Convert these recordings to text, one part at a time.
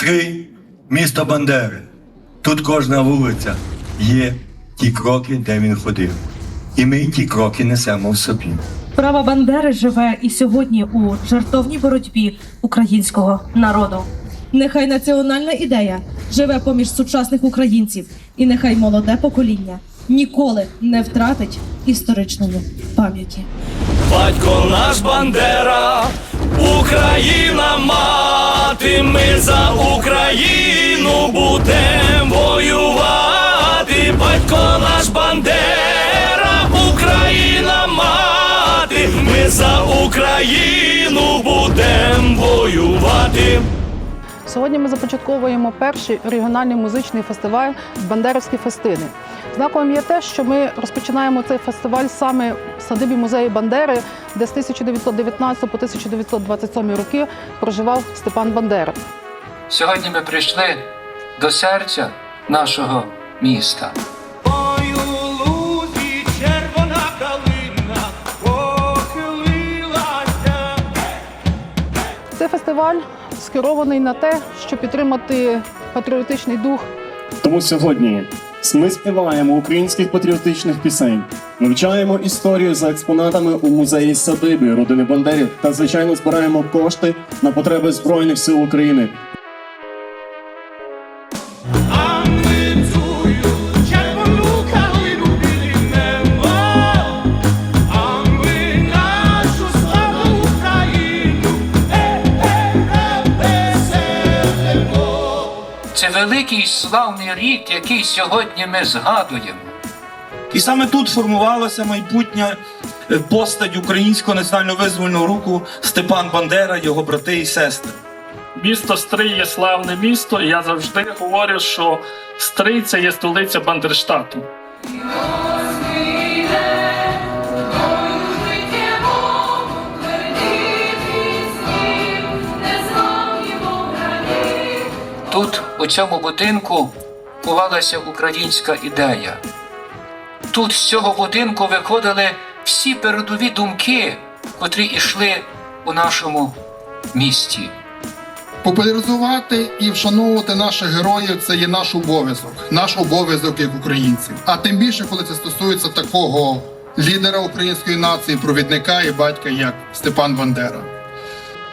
Стрий, місто Бандери. Тут кожна вулиця є ті кроки, де він ходив. І ми ті кроки несемо в собі. Право Бандери живе і сьогодні у жертовній боротьбі українського народу. Нехай національна ідея живе поміж сучасних українців, і нехай молоде покоління ніколи не втратить історичної пам'яті. Батько наш Бандера, Україна мати, ми за Україну будем воювати. Батько наш Бандера, Україна мати, ми за Україну будем воювати. Сьогодні ми започатковуємо перший регіональний музичний фестиваль Бандерівські фестини. Знаковим є те, що ми розпочинаємо цей фестиваль саме в садибі музею Бандери, де з 1919 по 1927 роки проживав Степан Бандера. Сьогодні ми прийшли до серця нашого міста. Лузі червона калина похилилася. Цей фестиваль скерований на те, щоб підтримати патріотичний дух Тому сьогодні ми співаємо українських патріотичних пісень, вивчаємо історію за експонатами у музеї садиби родини Бандерів та звичайно збираємо кошти на потреби Збройних сил України. Це великий славний рік, який сьогодні ми згадуємо. І саме тут формувалася майбутня е, постать українського національно визвольного руху Степан Бандера, його брати і сестри. Місто Стрий є славне місто, і я завжди говорю, що Стрий це є столиця Бандерштату. У цьому будинку, кувалася українська ідея. Тут з цього будинку виходили всі передові думки, котрі йшли у нашому місті. Популяризувати і вшановувати наших героїв це є наш обов'язок, наш обов'язок як українців. А тим більше, коли це стосується такого лідера української нації, провідника і батька, як Степан Бандера.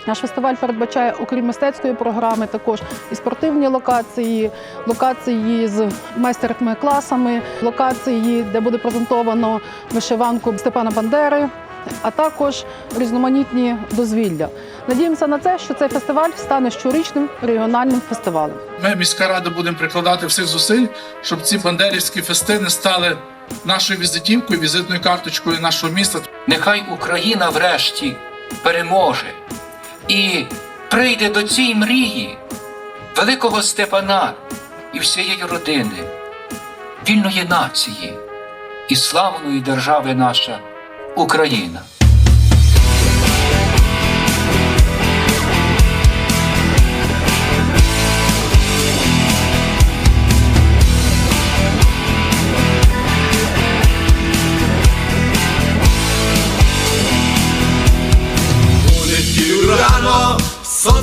Наш фестиваль передбачає, окрім мистецької програми, також і спортивні локації, локації з майстерськими класами, локації, де буде презентовано вишиванку Степана Бандери, а також різноманітні дозвілля. Надіємося на це, що цей фестиваль стане щорічним регіональним фестивалем. Ми, міська рада, будемо прикладати всіх зусиль, щоб ці бандерівські фестини стали нашою візитівкою, візитною карточкою нашого міста. Нехай Україна врешті переможе і прийде до цієї мрії великого Степана і всієї родини, вільної нації і славної держави наша Україна.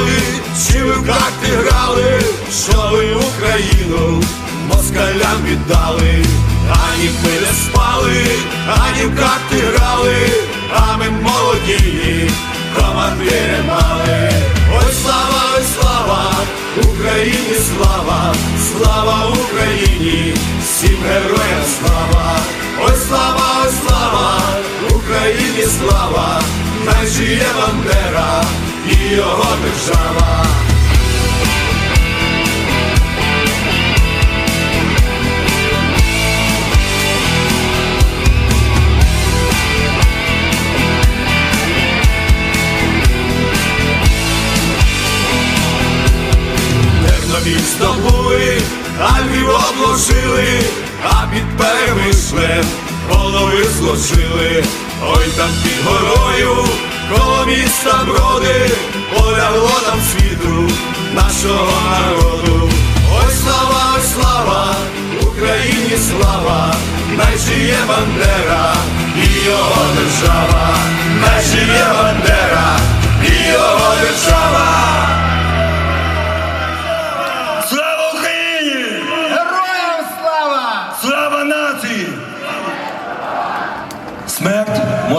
Ви чи ви в карти грали, що ви Україну москалям віддали, ані ми не спали, ані в карти грали, а ми молоді, командири мали. Ой, слава, ой, слава, Україні слава, слава Україні, всім героям слава, ой, слава, ой, слава, Україні слава, хай жиє Бандера і його держава. місто були, а Львів обложили, а під перемишлем голови зложили. Ой там під горою, коло міста броди, полягло там світу нашого народу. Ой слава, ой слава, Україні слава, найжиє Бандера і його держава, найжиє Бандера і його держава.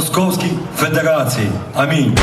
Московській Федерації. Амінь.